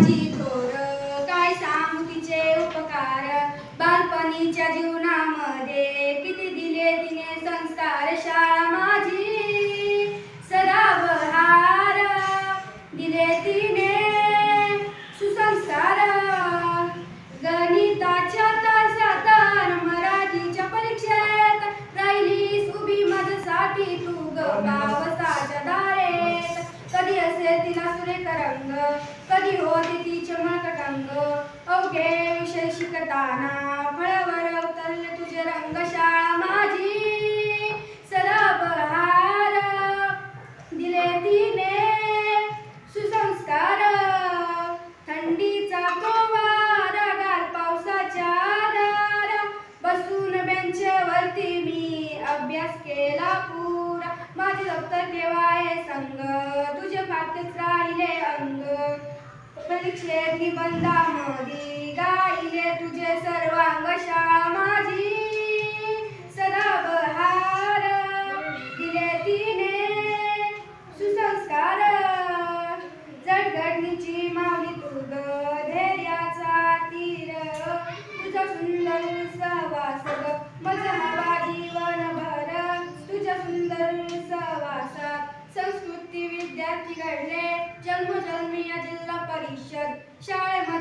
माझी थोर काय सांगू तिचे उपकार? बालपणीच्या जीवनामध्ये दिला सुरेख रंग कधी होते ती चमकटंग अवघे विषय शिकताना फळावर अवतरले तुझे रंगशाळा माझी. सदा बहार दिले तिने. सुसंस्कार थंडीचा तो वारा पावसाच्या दार बसून बेंचवरती मी अभ्यास केला पुरा. माझे दप्तर ठेवाय संग? तुझे राहिले अंग परीक्षेत निबंधामध्ये गायले तुझे सर्वांग शाळा माझी सदा बहार दिले तिने सुसंस्कार. जडगडणीची मावली तू ग धैर्याचा तीर. तुझा सुंदर सहवास ग माझा संस्कृती विद्यार्थी घडले जन्मजन्मी या जिल्हा परिषद शाळेमध्ये